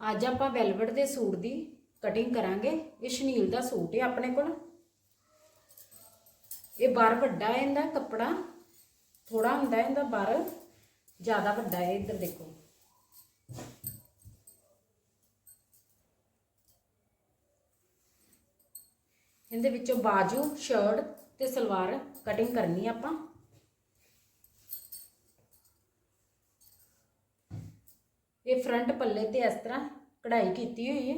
ਅੱਜ ਆਪਾਂ ਵੈਲਵਟ ਦੇ ਸੂਟ ਦੀ ਕਟਿੰਗ ਕਰਾਂਗੇ। ਇਹ ਸ਼ਨੀਲ ਦਾ ਸੂਟ ਹੈ ਆਪਣੇ ਕੋਲ। ਇਹ ਬਾਰ ਵੱਡਾ ਹੈ ਇਹਦਾ ਕੱਪੜਾ। ਥੋੜਾ ਹੁੰਦਾ ਹੈ ਇਹਦਾ ਬਾਰ ਜ਼ਿਆਦਾ ਵੱਡਾ ਹੈ ਇੱਧਰ ਦੇਖੋ। ਇਹਦੇ ਵਿੱਚੋਂ ਬਾਜੂ ਸ਼ਰਟ ਤੇ ਸਲਵਾਰ ਕਟਿੰਗ ਕਰਨੀ ਆਪਾਂ। ਇਹ ਫਰੰਟ ਪੱਲੇ ਤੇ ਇਸ ਤਰ੍ਹਾਂ ਕਢਾਈ ਕੀਤੀ ਹੋਈ ਹੈ।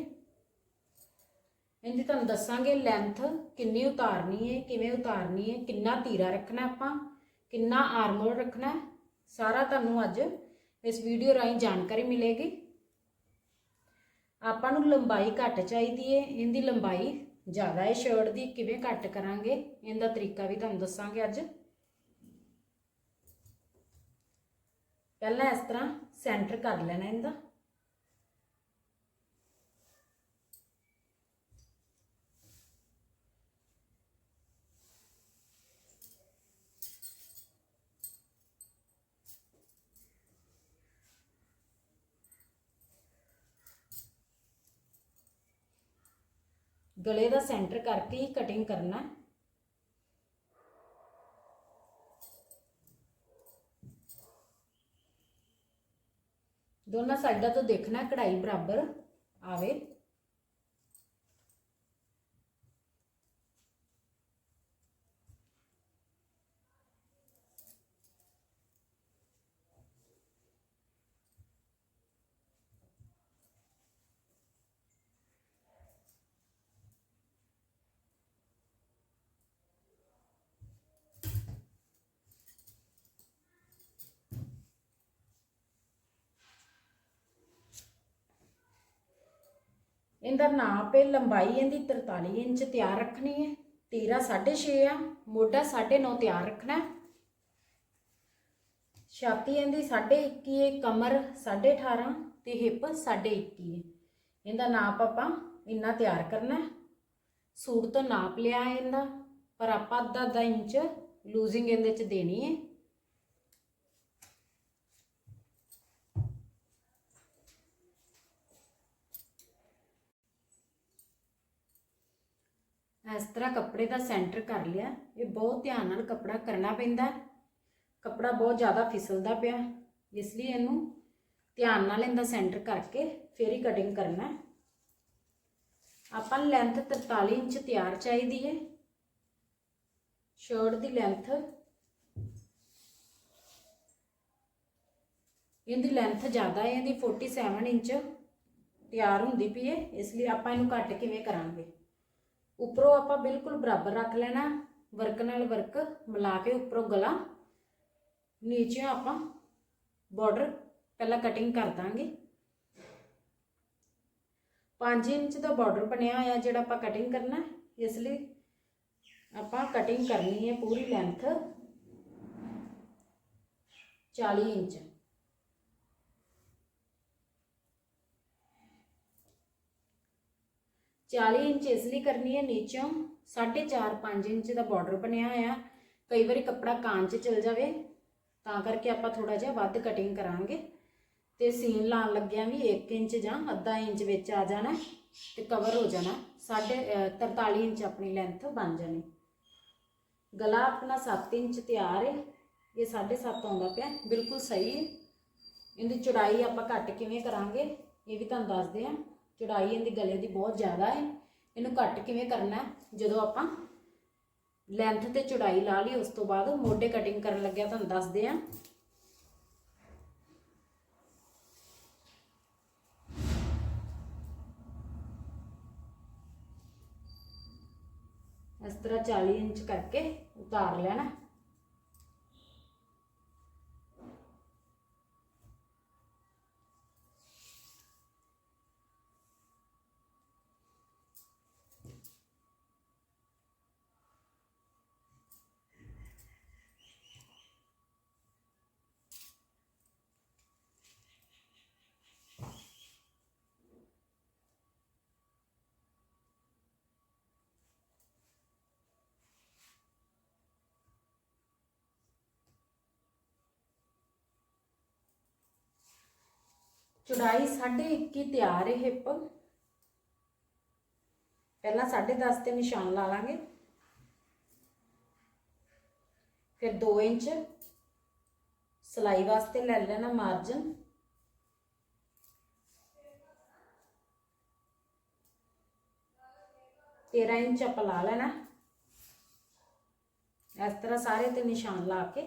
ਇਹਦੀ ਤੁਹਾਨੂੰ ਦੱਸਾਂਗੇ ਲੈਂਥ ਕਿੰਨੀ ਉਤਾਰਨੀ ਹੈ, ਕਿਵੇਂ ਉਤਾਰਨੀ ਹੈ, ਕਿੰਨਾ ਤੀਰਾ ਰੱਖਣਾ ਆਪਾਂ, ਕਿੰਨਾ ਆਰਮੋਲ ਰੱਖਣਾ ਸਾਰਾ ਤੁਹਾਨੂੰ ਅੱਜ ਇਸ ਵੀਡੀਓ ਰਾਹੀਂ ਜਾਣਕਾਰੀ ਮਿਲੇਗੀ। ਆਪਾਂ ਨੂੰ ਲੰਬਾਈ ਘੱਟ ਚਾਹੀਦੀ ਹੈ, ਇਹਦੀ ਲੰਬਾਈ ਜ਼ਿਆਦਾ ਹੈ ਸ਼ਰਟ ਦੀ ਕਿਵੇਂ ਘੱਟ ਕਰਾਂਗੇ, ਇਹਦਾ ਤਰੀਕਾ ਵੀ ਤੁਹਾਨੂੰ ਦੱਸਾਂਗੇ ਅੱਜ। ਪਹਿਲਾਂ ਇਸ ਤਰ੍ਹਾਂ ਸੈਂਟਰ ਕਰ ਲੈਣਾ ਇਹਦਾ। ਗਲੇ ਦਾ ਸੈਂਟਰ ਕਰਕੇ ਹੀ ਕਟਿੰਗ ਕਰਨਾ। ਦੋਨਾਂ ਸਾਈਡਾਂ ਤੋਂ ਦੇਖਣਾ ਕਢਾਈ ਬਰਾਬਰ ਆਵੇ। ਇਹਦਾ ਨਾਪ ਹੈ ਲੰਬਾਈ ਇਹਦੀ 43 ਇੰਚ ਤਿਆਰ ਰੱਖਣੀ ਹੈ। ਤੀਰਾ 6.5 ਆ, ਮੋਢਾ 9.5 ਤਿਆਰ ਰੱਖਣਾ ਛਾਤੀ ਇਹਦੀ 21 ਹੈ ਕਮਰ 18.5 ਤੇ ਹਿੱਪ 21 ਹੈ ਇਹਦਾ ਨਾਪ ਆਪਾਂ ਇੰਨਾ ਤਿਆਰ ਕਰਨਾ ਸੂਟ ਤੋਂ ਨਾਪ ਲਿਆ ਹੈ ਇਹਦਾ, ਪਰ ਆਪਾਂ ਅੱਧਾ ਅੱਧਾ ਇੰਚ ਲੂਜ਼ਿੰਗ ਇਹਦੇ ਚ ਦੇਣੀ ਹੈ। ਇਸ ਤਰ੍ਹਾਂ ਕੱਪੜੇ ਦਾ ਸੈਂਟਰ ਕਰ ਲਿਆ। ਇਹ ਬਹੁਤ ਧਿਆਨ ਨਾਲ ਕੱਪੜਾ ਕਰਨਾ ਪੈਂਦਾ ਕੱਪੜਾ ਬਹੁਤ ਜ਼ਿਆਦਾ ਫਿਸਲਦਾ ਪਿਆ ਇਸ ਲਈ ਇਹਨੂੰ ਧਿਆਨ ਨਾਲ ਇਹਦਾ ਸੈਂਟਰ ਕਰਕੇ ਫਿਰ ਹੀ ਕਟਿੰਗ ਕਰਨਾ ਆਪਾਂ ਨੂੰ ਲੈਂਥ 43 ਇੰਚ ਤਿਆਰ ਚਾਹੀਦੀ ਹੈ। ਸ਼ਰਟ ਦੀ ਲੈਂਥ ਇਹਦੀ ਲੈਂਥ ਜ਼ਿਆਦਾ ਹੈ। ਇਹਦੀ 47 ਇੰਚ ਤਿਆਰ ਹੁੰਦੀ ਪਈ ਹੈ। ਇਸ ਲਈ ਆਪਾਂ ਇਹਨੂੰ ਕੱਟ ਕਿਵੇਂ ਕਰਾਂਗੇ? ਉੱਪਰੋਂ ਆਪਾਂ ਬਿਲਕੁਲ ਬਰਾਬਰ ਰੱਖ ਲੈਣਾ, ਵਰਕ ਨਾਲ ਵਰਕ ਮਿਲਾ ਕੇ ਉੱਪਰੋਂ ਗਲਾ ਨੀਚੇ ਆਪਾਂ ਬਾਰਡਰ ਪਹਿਲਾਂ ਕਟਿੰਗ ਕਰ ਦਾਂਗੇ 5 ਇੰਚ ਦਾ ਬਾਰਡਰ ਬਣਿਆ ਹੋਇਆ ਜਿਹੜਾ ਆਪਾਂ ਕਟਿੰਗ ਕਰਨਾ ਹੈ। ਇਸ ਲਈ ਆਪਾਂ ਕਟਿੰਗ ਕਰਨੀ ਹੈ ਪੂਰੀ ਲੈਂਥ 40 ਇੰਚ ਚਾਲੀ ਇੰਚ ਇਸ ਲਈ ਕਰਨੀ ਹੈ ਨੀਚੋਂ 4.5 5 ਇੰਚ ਦਾ ਬਾਰਡਰ ਬਣਿਆ ਹੋਇਆ ਕਈ ਵਾਰੀ ਕੱਪੜਾ ਕਾਂ 'ਚ ਚਲ ਜਾਵੇ ਤਾਂ ਕਰਕੇ ਆਪਾਂ ਥੋੜਾ ਜਿਹਾ ਵੱਧ ਕਟਿੰਗ ਕਰਾਂਗੇ ਤੇ ਸੀਨ ਲਾਉਣ ਲੱਗਿਆ ਵੀ 1 ਇੰਚ ਜਾਂ ਅੱਧਾ ਇੰਚ ਵਿੱਚ ਆ ਜਾਣਾ ਤੇ ਕਵਰ ਹੋ ਜਾਣਾ ਸਾਢੇ ਅਹ 43 ਇੰਚ ਆਪਣੀ ਲੈਂਥ ਬਣ ਜਾਣੀ ਗਲਾ ਆਪਣਾ 7 ਇੰਚ ਤਿਆਰ ਹੈ ਇਹ 7.5 ਆਉਂਦਾ ਪਿਆ ਬਿਲਕੁਲ ਸਹੀ ਹੈ ਇਹਦੀ ਚੌੜਾਈ ਆਪਾਂ ਘੱਟ ਕਿਵੇਂ ਕਰਾਂਗੇ ਇਹ ਵੀ ਤੁਹਾਨੂੰ ਦੱਸਦੇ ਆ ਚੌੜਾਈ ਇਹਦੀ ਗਲੇ ਦੀ ਬਹੁਤ ਜ਼ਿਆਦਾ ਹੈ। ਇਹਨੂੰ ਘੱਟ ਕਿਵੇਂ ਕਰਨਾ ਜਦੋਂ ਆਪਾਂ ਲੈਂਥ ਤੇ ਚੌੜਾਈ ਲਾ ਲਈ, ਉਸ ਤੋਂ ਬਾਅਦ ਮੋਢੇ ਕਟਿੰਗ ਕਰਨ ਲੱਗਿਆ, ਤੁਹਾਨੂੰ ਦੱਸਦੇ ਆ ਇਸ ਤਰ੍ਹਾਂ 40 ਇੰਚ ਕਰਕੇ ਉਤਾਰ ਲੈਣਾ। ਚੌੜਾਈ 1.5 ਤਿਆਰ ਹੈ ਹਿੱਪ। ਪਹਿਲਾਂ 10.5 ਤੇ ਨਿਸ਼ਾਨ ਲਾ ਲਾਂਗੇ। ਫਿਰ 2 ਇੰਚ ਸਲਾਈ ਵਾਸਤੇ ਲੈ ਲੈਣਾ ਮਾਰਜਨ ਤੇਰਾਂ ਇੰਚ ਆਪਾਂ ਲਾ ਲੈਣਾ। ਇਸ ਤਰ੍ਹਾਂ ਸਾਰੇ ਤੇ ਨਿਸ਼ਾਨ ਲਾ ਕੇ।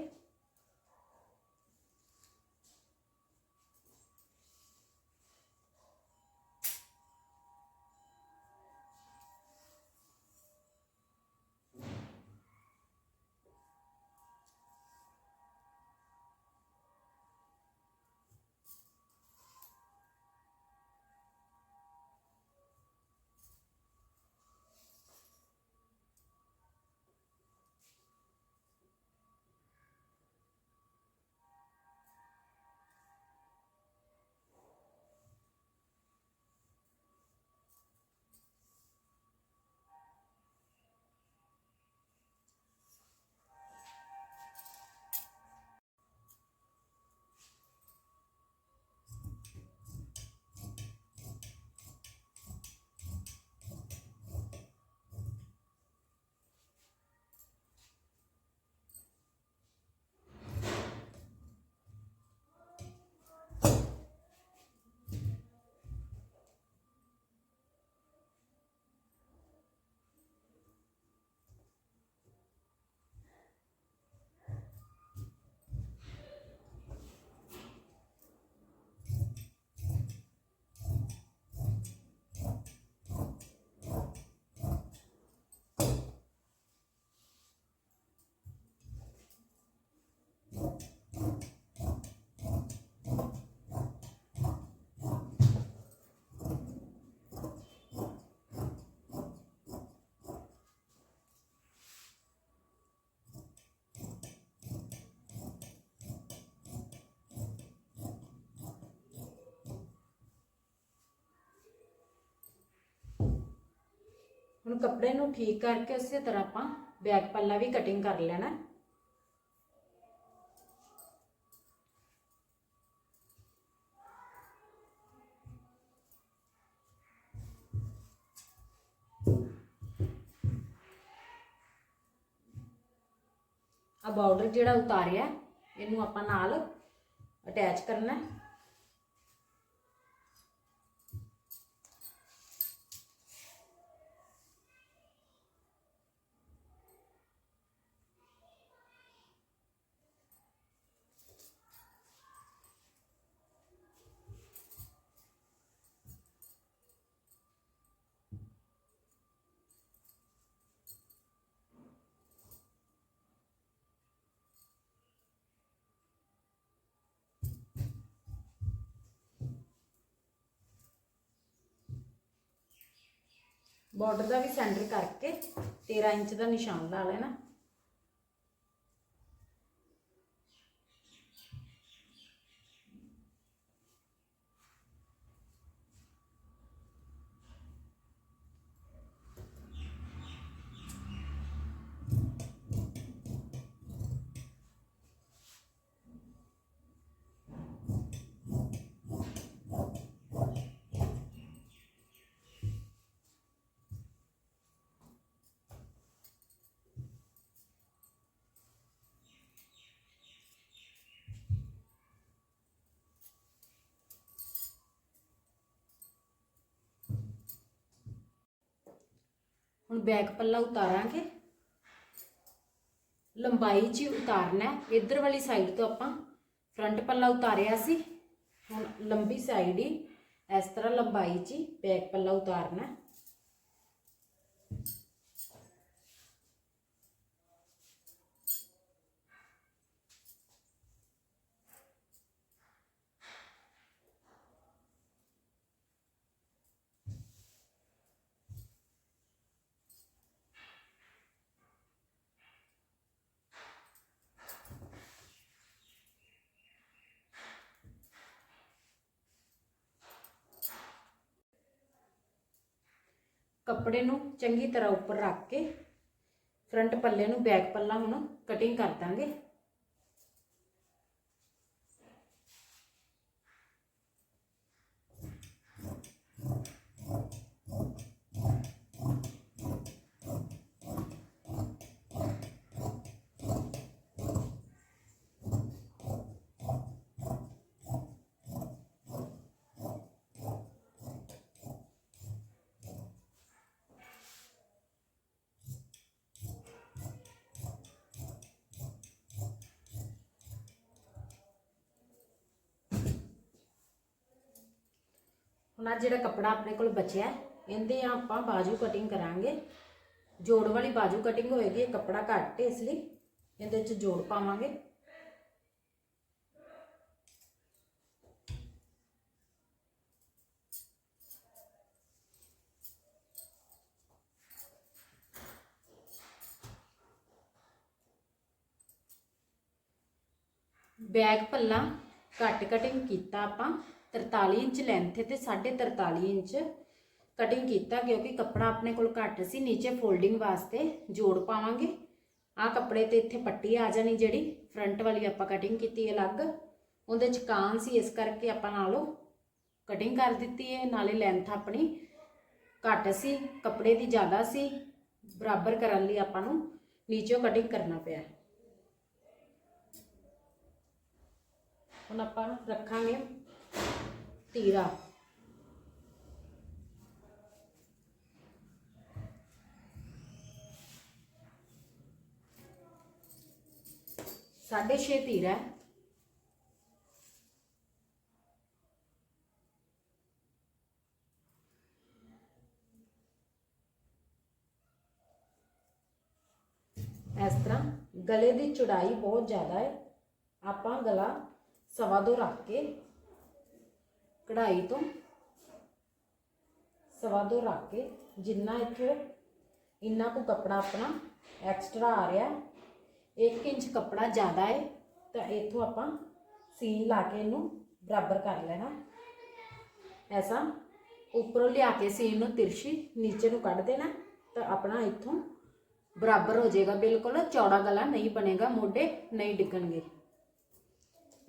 ਹੁਣ ਕੱਪੜੇ ਨੂੰ ਠੀਕ ਕਰਕੇ ਉਸੇ ਤਰ੍ਹਾਂ ਆਪਾਂ ਬੈਕ ਪੱਲਾ ਵੀ ਕਟਿੰਗ ਕਰ ਲੈਣਾ। ਆ ਬਾਰਡਰ ਜਿਹੜਾ ਉਤਾਰਿਆ, ਇਹਨੂੰ ਆਪਾਂ ਨਾਲ ਅਟੈਚ ਕਰਨਾ। ਹੈ ਬਾਰਡਰ ਦਾ ਵੀ ਸੈਂਟਰ ਕਰਕੇ 13 ਇੰਚ ਦਾ ਨਿਸ਼ਾਨ ਲਾ ਲੈਣਾ। ਹੁਣ ਬੈਕ ਪੱਲਾ ਉਤਾਰਾਂਗੇ। ਲੰਬਾਈ 'ਚ ਹੀ ਉਤਾਰਨਾ ਹੈ। ਇੱਧਰ ਵਾਲੀ ਸਾਈਡ ਤੋਂ ਆਪਾਂ ਫਰੰਟ ਪੱਲਾ ਉਤਾਰਿਆ ਸੀ। ਹੁਣ ਲੰਬੀ ਸਾਈਡ ਹੀ ਇਸ ਤਰ੍ਹਾਂ ਲੰਬਾਈ 'ਚ ਹੀ ਬੈਕ ਪੱਲਾ ਉਤਾਰਨਾ ਕੱਪੜੇ ਨੂੰ ਚੰਗੀ ਤਰ੍ਹਾਂ ਉੱਪਰ ਰੱਖ ਕੇ ਫਰੰਟ ਪੱਲੇ ਨੂੰ ਬੈਕ ਪੱਲਾ ਹੁਣ ਕਟਿੰਗ ਕਰ ਦਾਂਗੇ। ਹੁਣ ਜਿਹੜਾ ਕੱਪੜਾ ਆਪਣੇ ਕੋਲ ਬਚਿਆ ਇਹਦੇ ਆਪਾਂ ਬਾਜੂ ਕਟਿੰਗ ਕਰਾਂਗੇ। ਜੋੜ ਵਾਲੀ ਬਾਜੂ ਕਟਿੰਗ ਹੋਏਗੀ, ਇਹ ਕੱਪੜਾ ਘੱਟ ਹੈ, ਇਸ ਲਈ ਇਹਦੇ ਵਿੱਚ ਜੋੜ ਪਾਵਾਂਗੇ। ਬੈਗ ਪੱਲਾ ਘੱਟ ਕਟਿੰਗ ਕੀਤਾ ਆਪਾਂ। 43 ਇੰਚ ਲੈਂਥ ਤੇ 43.5 ਇੰਚ ਕਟਿੰਗ ਕੀਤਾ ਕਿਉਂਕਿ ਕੱਪੜਾ ਆਪਣੇ ਕੋਲ ਘੱਟ ਸੀ, ਨੀਚੇ ਫੋਲਡਿੰਗ ਵਾਸਤੇ ਜੋੜ ਪਾਵਾਂਗੇ। ਆ ਕੱਪੜੇ ਤੇ ਇੱਥੇ ਪੱਟੀ ਆ ਜਾਣੀ ਜਿਹੜੀ ਫਰੰਟ ਵਾਲੀ ਆਪਾਂ ਕਟਿੰਗ ਕੀਤੀ ਅਲੱਗ। ਉਹਦੇ ਚ ਕਾਂ ਸੀ, ਇਸ ਕਰਕੇ ਆਪਾਂ ਨਾਲੋਂ ਕਟਿੰਗ ਕਰ ਦਿੱਤੀ ਹੈ, ਨਾਲੇ ਲੈਂਥ ਆਪਣੀ ਘੱਟ ਸੀ, ਕੱਪੜੇ ਦੀ ਜ਼ਿਆਦਾ ਸੀ, ਬਰਾਬਰ ਕਰਨ ਲਈ ਆਪਾਂ ਨੂੰ ਨੀਚੇੋਂ ਕਟਿੰਗ ਕਰਨਾ ਪਿਆ। ਹੁਣ ਆਪਾਂ ਰੱਖਾਂਗੇ ਤੀਰਾ ਸਾਢੇ ਛੇ ਤੀਰਾ ਹੈ ਇਸ ਤਰ੍ਹਾਂ ਗਲੇ ਦੀ ਚੌੜਾਈ ਬਹੁਤ ਜ਼ਿਆਦਾ ਹੈ ਆਪਾਂ ਗਲਾ ਸਵਾ ਦੋ ਰੱਖ ਕੇ ਕਢਾਈ ਤੋਂ ਸਵਾ ਦੋ ਰੱਖ ਕੇ ਜਿੰਨਾ ਇੱਥੇ ਇੰਨਾ ਕੁ ਕੱਪੜਾ ਆਪਣਾ ਐਕਸਟਰਾ ਆ ਰਿਹਾ 1 ਇੰਚ ਕੱਪੜਾ ਜ਼ਿਆਦਾ ਹੈ ਤਾਂ ਇੱਥੋਂ ਆਪਾਂ ਸੀਨ ਲਾ ਕੇ ਇਹਨੂੰ ਬਰਾਬਰ ਕਰ ਲੈਣਾ। ਐਸਾ ਉੱਪਰੋਂ ਲਿਆ ਕੇ ਸੀਨ ਨੂੰ ਤਿਰਛੀ, ਨੀਚੇ ਨੂੰ ਕੱਢ ਦੇਣਾ, ਤਾਂ ਆਪਣਾ ਇੱਥੋਂ ਬਰਾਬਰ ਹੋ ਜਾਏਗਾ, ਬਿਲਕੁਲ ਚੌੜਾ ਗਲਾ ਨਹੀਂ ਬਣੇਗਾ, ਮੋਢੇ ਨਹੀਂ ਡਿੱਗਣਗੇ।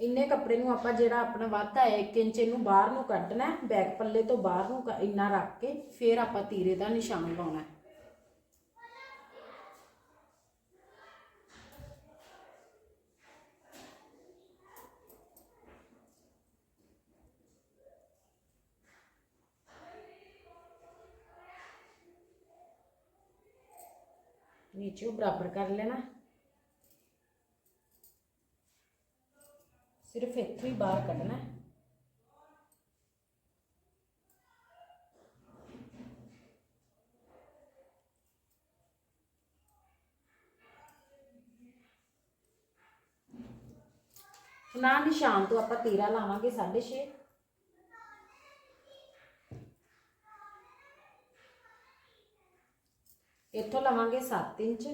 ਇੰਨੇ ਕੱਪੜੇ ਨੂੰ ਆਪਾਂ ਜਿਹੜਾ ਆਪਣਾ ਵਾਧਾ ਹੈ 1 ਇੰਚ ਇਹਨੂੰ ਬਾਹਰ ਨੂੰ ਕੱਢਣਾ ਹੈ, ਬੈਕ ਪੱਲੇ ਤੋਂ ਬਾਹਰ ਨੂੰ ਇੰਨਾ ਰੱਖ ਕੇ ਫਿਰ ਆਪਾਂ ਤੀਰੇ ਦਾ ਨਿਸ਼ਾਨ ਲਾਉਣਾ ਹੈ। ਨੀਚੇ ਬਰਾਬਰ ਕਰ ਲੈਣਾ ਸਿਰਫ ਇੱਥੋਂ ਹੀ ਬਾਹਰ ਕੱਢਣਾ ਹੈ। ਹੁਣ ਆਹ ਨਿਸ਼ਾਨ ਤੋਂ ਆਪਾਂ ਤੀਰਾ ਲਾਵਾਂਗੇ 6.5 ਇੱਥੋਂ ਲਵਾਂਗੇ 7 ਇੰਚ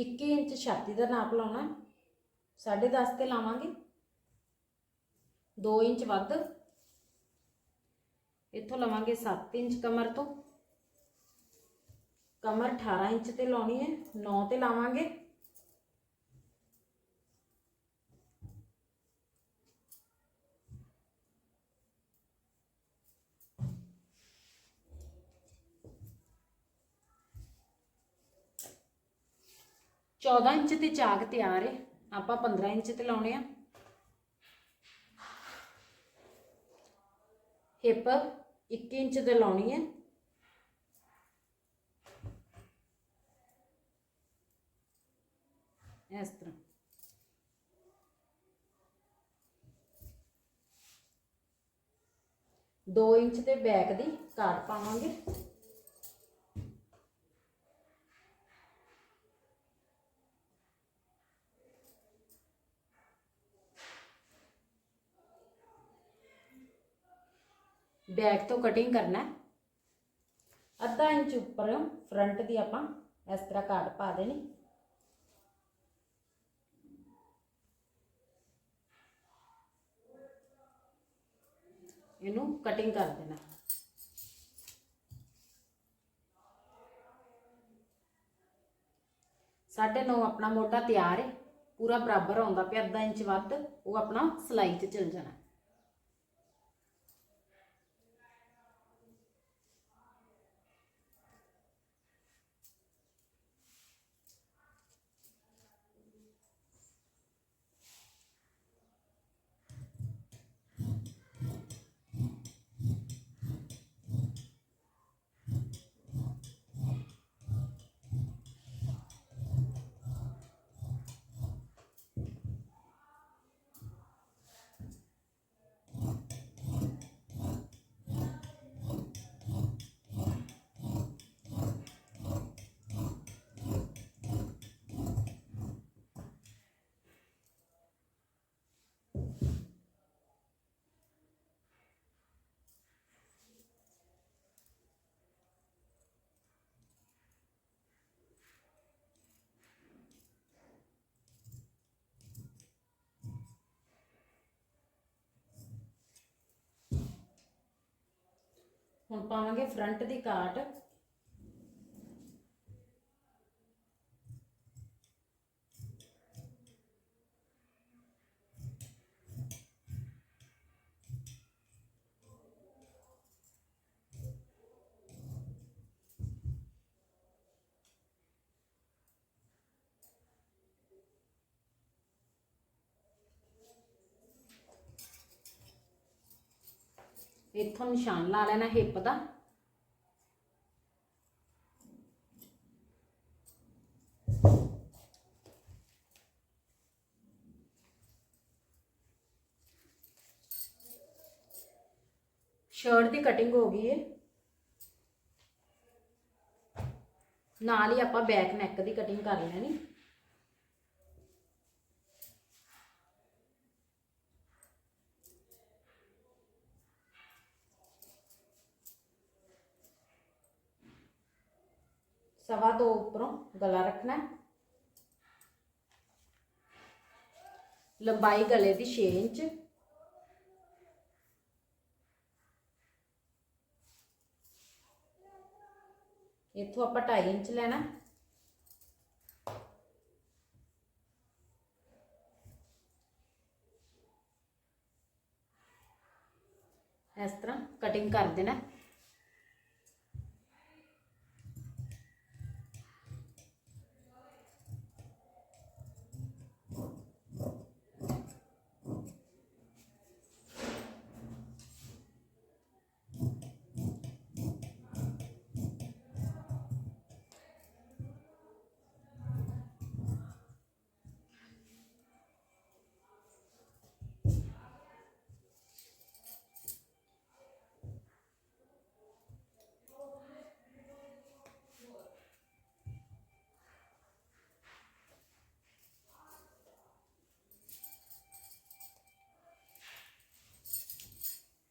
1 ਇੰਚ ਛਾਤੀ ਦਾ ਨਾਪ ਲਾਉਣਾ 10.5 ਤੇ ਲਾਵਾਂਗੇ। 2 ਇੰਚ ਵੱਧ। ਇੱਥੋਂ ਲਵਾਂਗੇ 7 ਇੰਚ ਕਮਰ ਤੋਂ। ਕਮਰ 18 ਇੰਚ ਤੇ ਲਾਉਣੀ ਹੈ। 9 ਤੇ ਲਾਵਾਂਗੇ। ਚੌਦਾਂ ਇੰਚ ਤੇ ਚਾਕ ਤਿਆਰ ਹੈ ਆਪਾਂ 15 ਇੰਚ ਤੇ ਲਾਉਣੇ ਆ। ਹਿੱਪ 21 ਇੰਚ ਤੇ ਲਾਉਣੀ ਹੈ ਇਸ ਤਰ੍ਹਾਂ। ਦੋ ਇੰਚ ਦੇ ਬੈਕ ਦੀ ਕਾਟ ਪਾਵਾਂਗੇ। ਬੈਕ ਤੋਂ ਕਟਿੰਗ ਕਰਨਾ ਅੱਧਾ ਇੰਚ ਉੱਪਰ ਫਰੰਟ ਦੀ ਆਪਾਂ ਇਸ ਤਰ੍ਹਾਂ ਕਾਟ ਪਾ ਦੇਣੀ। ਇਹਨੂੰ ਕਟਿੰਗ ਕਰ ਦੇਣਾ। ਸਾਢੇ ਨੌ ਆਪਣਾ ਮੋਢਾ ਤਿਆਰ ਹੈ। ਪੂਰਾ ਬਰਾਬਰ ਆਉਂਦਾ ਪਿਆ, ਅੱਧਾ ਇੰਚ ਵੱਧ, ਉਹ ਆਪਣਾ ਸਲਾਈ 'ਚ ਚਲ ਜਾਣਾ। ਹੁਣ ਪਾਵਾਂਗੇ ਫਰੰਟ ਦੀ ਕਾਟ। ਇੱਥੋਂ ਨਿਸ਼ਾਨ ਲਾ ਲੈਣਾ ਹਿੱਪ ਦਾ। ਸ਼ਰਟ ਦੀ ਕਟਿੰਗ ਹੋ ਗਈ ਏ। ਨਾਲ ਹੀ ਆਪਾਂ ਬੈਕ ਨੈਕ ਦੀ ਕਟਿੰਗ ਕਰ ਲੈਣੀ। ਸਵਾ ਦੋ ਉੱਪਰੋਂ ਗਲਾ ਰੱਖਣਾ ਹੈ। ਲੰਬਾਈ ਗਲੇ ਦੀ 6 ਇੰਚ। ਇੱਥੋਂ ਆਪਾਂ 2.5 ਇੰਚ ਲੈਣਾ ਇਸ ਤਰ੍ਹਾਂ ਕਟਿੰਗ ਕਰ ਦੇਣਾ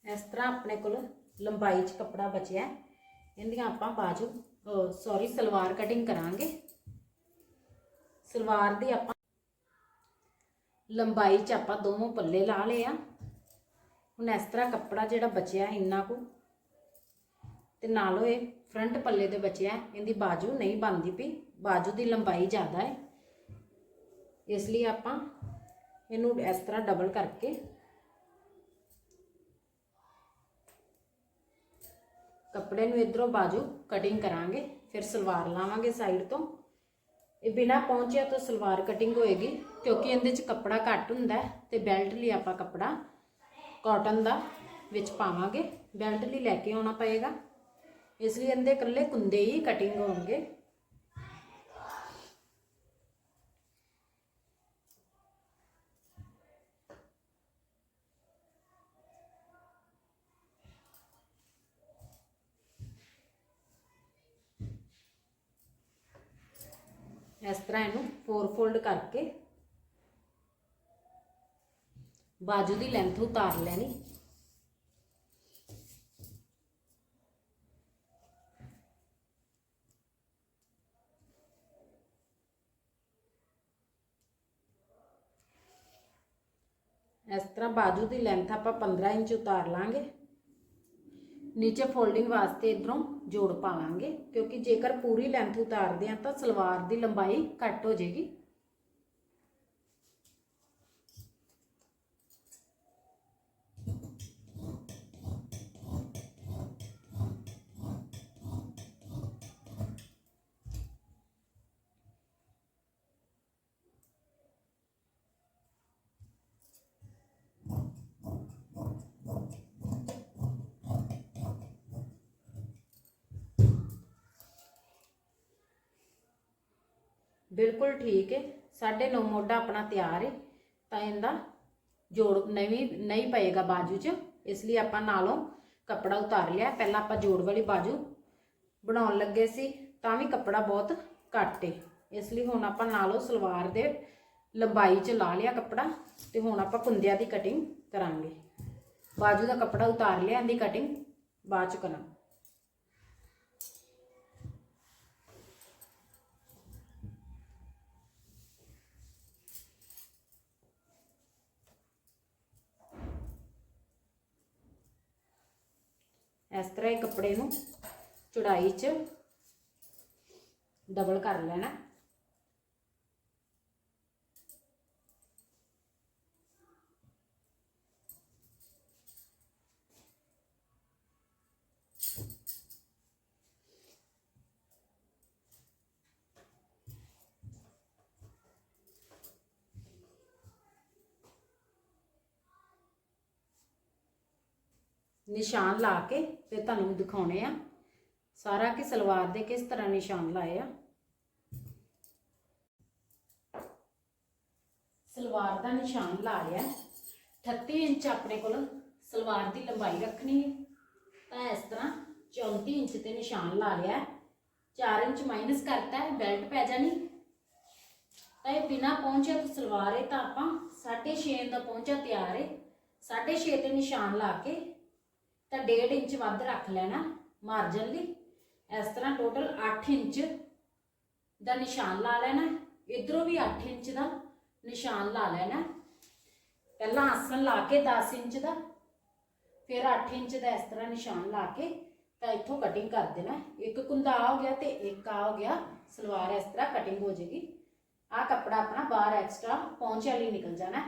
ਇਸ ਤਰ੍ਹਾਂ ਆਪਣੇ ਕੋਲ ਲੰਬਾਈ 'ਚ ਕੱਪੜਾ ਬਚਿਆ। ਇਹਦੀਆਂ ਆਪਾਂ ਬਾਜੂ ਸੌਰੀ ਸਲਵਾਰ ਕਟਿੰਗ ਕਰਾਂਗੇ। ਸਲਵਾਰ ਦੀ ਆਪਾਂ ਲੰਬਾਈ 'ਚ ਆਪਾਂ ਦੋਨੋਂ ਪੱਲੇ ਲਾ ਲਏ ਆ। ਹੁਣ ਇਸ ਤਰ੍ਹਾਂ ਕੱਪੜਾ ਜਿਹੜਾ ਬਚਿਆ ਇੰਨਾ ਕੁ, ਤੇ ਨਾਲੋਂ ਇਹ ਫਰੰਟ ਪੱਲੇ ਦੇ ਬਚਿਆ, ਇਹਦੀ ਬਾਜੂ ਨਹੀਂ ਬਣਦੀ ਪਈ, ਬਾਜੂ ਦੀ ਲੰਬਾਈ ਜ਼ਿਆਦਾ ਹੈ। ਇਸ ਲਈ ਆਪਾਂ ਇਹਨੂੰ ਇਸ ਤਰ੍ਹਾਂ ਡਬਲ ਕਰਕੇ ਕੱਪੜੇ ਨੂੰ ਇਧਰੋਂ ਬਾਜੂ ਕਟਿੰਗ ਕਰਾਂਗੇ, ਫਿਰ ਸਲਵਾਰ ਲਾਵਾਂਗੇ ਸਾਈਡ ਤੋਂ। ਇਹ ਬਿਨਾ ਪਹੁੰਚਿਆ ਤੋਂ ਸਲਵਾਰ ਕਟਿੰਗ ਹੋਏਗੀ, ਕਿਉਂਕਿ ਇਹਦੇ 'ਚ ਕੱਪੜਾ ਘੱਟ ਹੁੰਦਾ ਹੈ ਤੇ ਬੈਲਟ ਲਈ ਆਪਾਂ ਕੱਪੜਾ ਕਾਟਨ ਦਾ ਵਿੱਚ ਪਾਵਾਂਗੇ। ਬੈਲਟ ਲਈ ਲੈ ਕੇ ਆਉਣਾ ਪਏਗਾ। ਇਸ ਲਈ ਇਹਦੇ ਇਕੱਲੇ ਕੁੰਦੇ ਹੀ ਕਟਿੰਗ ਹੋਣਗੇ। ਇਸ ਤਰ੍ਹਾਂ ਇਹਨੂੰ ਫੋਰ ਫੋਲਡ ਕਰਕੇ ਬਾਜੂ ਦੀ ਲੈਂਥ ਉਤਾਰ ਲੈਣੀ। ਇਸ ਤਰ੍ਹਾਂ ਬਾਜੂ ਦੀ ਲੈਂਥ ਆਪਾਂ 15 ਇੰਚ ਉਤਾਰ ਲਾਂਗੇ। ਨੀਚੇ ਫੋਲਡਿੰਗ ਵਾਸਤੇ ਇਧਰੋਂ ਜੋੜ ਪਾਵਾਂਗੇ, ਕਿਉਂਕਿ ਜੇਕਰ ਪੂਰੀ ਲੈਂਥ ਉਤਾਰਦੇ ਆ ਤਾਂ ਸਲਵਾਰ ਦੀ ਲੰਬਾਈ ਘੱਟ ਹੋ ਜਾਏਗੀ। ਬਿਲਕੁਲ ਠੀਕ ਹੈ ਸਾਢੇ ਨੌ ਮੋਢਾ ਆਪਣਾ ਤਿਆਰ ਹੈ ਤਾਂ ਇਹਦਾ ਜੋੜ ਨਹੀਂ ਨਹੀਂ ਪਏਗਾ ਬਾਜੂ 'ਚ। ਇਸ ਲਈ ਆਪਾਂ ਨਾਲੋਂ ਕੱਪੜਾ ਉਤਾਰ ਲਿਆ। ਪਹਿਲਾਂ ਆਪਾਂ ਜੋੜ ਵਾਲੀ ਬਾਜੂ ਬਣਾਉਣ ਲੱਗੇ ਸੀ, ਤਾਂ ਵੀ ਕੱਪੜਾ ਬਹੁਤ ਘੱਟ ਹੈ ਇਸ ਲਈ ਹੁਣ ਆਪਾਂ ਨਾਲੋਂ ਸਲਵਾਰ ਦੇ ਲੰਬਾਈ 'ਚ ਲਾ ਲਿਆ ਕੱਪੜਾ ਤੇ ਹੁਣ ਆਪਾਂ ਕੁੰਦਿਆਂ ਦੀ ਕਟਿੰਗ ਕਰਾਂਗੇ। ਬਾਜੂ ਦਾ ਕੱਪੜਾ ਉਤਾਰ ਲਿਆ, ਇਹਦੀ ਕਟਿੰਗ ਬਾਅਦ 'ਚ ਕਰਾਂਗੇ। ਇਸ ਤਰ੍ਹਾਂ ਇਹ ਕੱਪੜੇ ਨੂੰ ਚੌੜਾਈ 'ਚ ਡਬਲ ਕਰ ਲੈਣਾ ਨਿਸ਼ਾਨ ਲਾ ਕੇ ਫਿਰ ਤੁਹਾਨੂੰ ਦਿਖਾਉਣੇ ਆ। ਸਾਰਾ ਕਿ ਸਲਵਾਰ ਦੇ ਕਿਸ ਤਰ੍ਹਾਂ ਨਿਸ਼ਾਨ ਲਾਏ ਆ। ਸਲਵਾਰ ਦਾ ਨਿਸ਼ਾਨ ਲਾ ਲਿਆ। 38 ਇੰਚ ਆਪਣੇ ਕੋਲ ਸਲਵਾਰ ਦੀ ਲੰਬਾਈ ਰੱਖਣੀ ਹੈ। ਤਾਂ ਇਸ ਤਰ੍ਹਾਂ 34 ਇੰਚ ਤੇ ਨਿਸ਼ਾਨ ਲਾ ਲਿਆ। 4 ਇੰਚ ਮਾਈਨਸ ਕਰਤਾ ਹੈ, ਬੈਲਟ ਪੈ ਜਾਣੀ। ਤਾਂ ਇਹ ਬਿਨਾ ਪਹੁੰਚਿਆ ਤੋਂ ਸਲਵਾਰ ਹੈ, ਤਾਂ ਆਪਾਂ 6.5 ਦਾ ਪਹੁੰਚਾ ਤਿਆਰ ਹੈ। 6.5 ਤੇ ਨਿਸ਼ਾਨ ਲਾ ਕੇ ਤਾਂ 1.5 ਇੰਚ ਵੱਧ ਰੱਖ ਲੈਣਾ ਮਾਰਜਨ ਲਈ। ਇਸ ਤਰ੍ਹਾਂ ਟੋਟਲ 8 ਇੰਚ ਦਾ ਨਿਸ਼ਾਨ ਲਾ ਲੈਣਾ। ਇਧਰੋਂ ਵੀ 8 ਇੰਚ ਦਾ ਨਿਸ਼ਾਨ ਲਾ ਲੈਣਾ। ਪਹਿਲਾਂ ਆਸਣ ਲਾ ਕੇ 10 ਇੰਚ ਦਾ, ਫਿਰ 8 ਇੰਚ ਦਾ ਇਸ ਤਰ੍ਹਾਂ ਨਿਸ਼ਾਨ ਲਾ ਕੇ ਤਾਂ ਇੱਥੋਂ ਕਟਿੰਗ ਕਰ ਦੇਣਾ। ਇੱਕ ਕੁੰਦਾ ਆ ਹੋ ਗਿਆ ਤੇ ਇੱਕ ਆ ਹੋ ਗਿਆ, ਸਲਵਾਰ ਇਸ ਤਰ੍ਹਾਂ ਕਟਿੰਗ ਹੋ ਜਾਏਗੀ ਆ ਕੱਪੜਾ ਆਪਣਾ ਬਾਹਰ ਐਕਸਟਰਾ ਪਹੁੰਚਿਆ ਲਈ ਨਿਕਲ ਜਾਣਾ।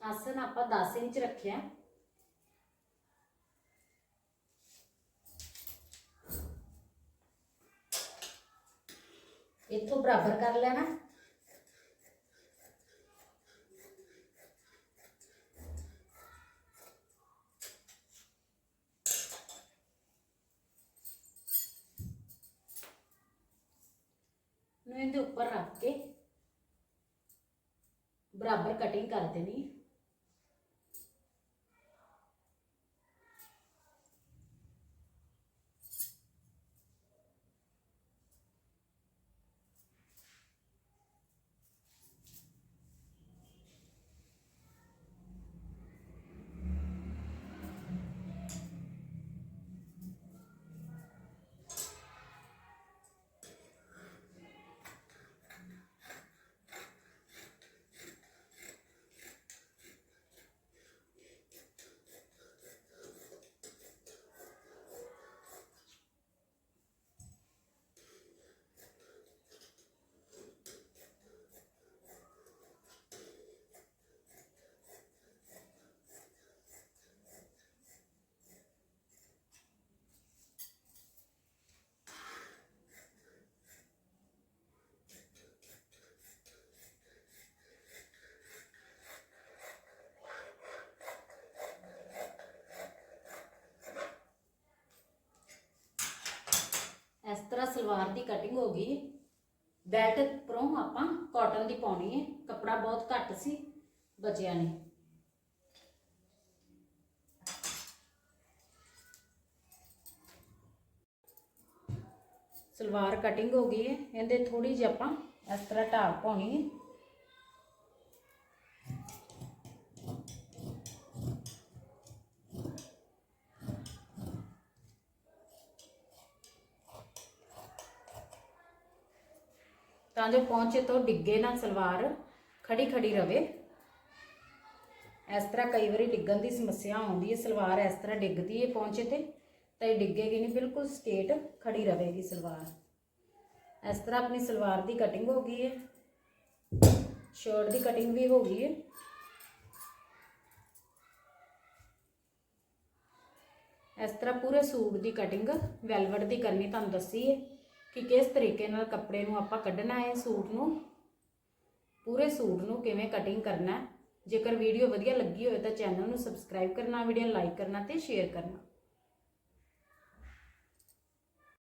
ਹੈ। ਆਸਨ ਆਪਾਂ 10 ਇੰਚ ਰੱਖਿਆ ਇੱਥੋਂ ਬਰਾਬਰ ਕਰ ਲੈਣਾ ਨੂੰ ਇਹਦੇ ਉੱਪਰ ਰੱਖ ਕੇ ਬਰਾਬਰ ਕਟਿੰਗ ਕਰ ਦੇਣੀ ਤਰ੍ਹਾਂ ਸਲਵਾਰ ਦੀ ਕਟਿੰਗ ਹੋ ਗਈ। ਹੈ ਬੈਲਟ ਉੱਪਰੋਂ ਆਪਾਂ ਕਾਟਨ ਦੀ ਪਾਉਣੀ ਹੈ। ਕੱਪੜਾ ਬਹੁਤ ਘੱਟ ਸੀ, ਬਚਿਆ ਨਹੀਂ। ਸਲਵਾਰ ਕਟਿੰਗ ਹੋ ਗਈ ਹੈ। ਇਹਦੇ ਥੋੜੀ ਜਿਹੀ ਆਪਾਂ ਇਸ ਤਰ੍ਹਾਂ ਢਾਲ ਪਾਉਣੀ ਹੈ। ਤਾਂ ਜੋ ਪਹੁੰਚੇ ਤੋਂ ਡਿੱਗੇ ਨਾ ਸਲਵਾਰ ਖੜੀ ਖੜੀ ਰਵੇ। ਇਸ ਤਰ੍ਹਾਂ ਕਈ ਵਾਰੀ ਡਿੱਗਣ ਦੀ ਸਮੱਸਿਆ ਆਉਂਦੀ ਹੈ, ਸਲਵਾਰ ਇਸ ਤਰ੍ਹਾਂ ਡਿੱਗਦੀ ਹੈ ਪਹੁੰਚੇ ਤੇ, ਤਾਂ ਇਹ ਡਿੱਗੇਗੀ ਨਹੀਂ, ਬਿਲਕੁਲ ਸਟੇਟ ਖੜੀ ਰਹੇਗੀ ਸਲਵਾਰ। ਇਸ ਤਰ੍ਹਾਂ ਆਪਣੀ ਸਲਵਾਰ ਦੀ ਕਟਿੰਗ ਹੋ ਗਈ ਹੈ ਸ਼ਰਟ ਦੀ ਕਟਿੰਗ ਵੀ ਹੋ ਗਈ ਹੈ। ਇਸ ਤਰ੍ਹਾਂ ਪੂਰੇ ਸੂਟ ਦੀ ਕਟਿੰਗ ਵੈਲਵਟ ਦੀ ਕਰਨੀ ਤੁਹਾਨੂੰ ਦੱਸੀ ਹੈ। ਕਿ ਕਿਸ ਤਰੀਕੇ ਨਾਲ ਕੱਪੜੇ ਨੂੰ ਆਪਾਂ ਕੱਢਣਾ ਹੈ, ਸੂਟ ਨੂੰ? ਪੂਰੇ ਸੂਟ ਨੂੰ ਕਿਵੇਂ ਕਟਿੰਗ ਕਰਨਾ ਜੇਕਰ ਵੀਡੀਓ ਵਧੀਆ ਲੱਗੀ ਹੋਵੇ ਤਾਂ ਚੈਨਲ ਨੂੰ ਸਬਸਕ੍ਰਾਈਬ ਕਰਨਾ ਵੀਡੀਓ ਲਾਈਕ ਕਰਨਾ ਤੇ ਸ਼ੇਅਰ ਕਰਨਾ।